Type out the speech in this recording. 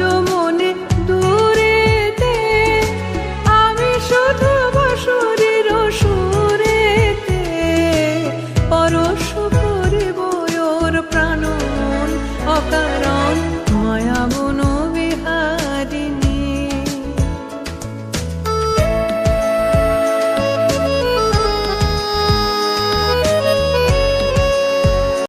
You.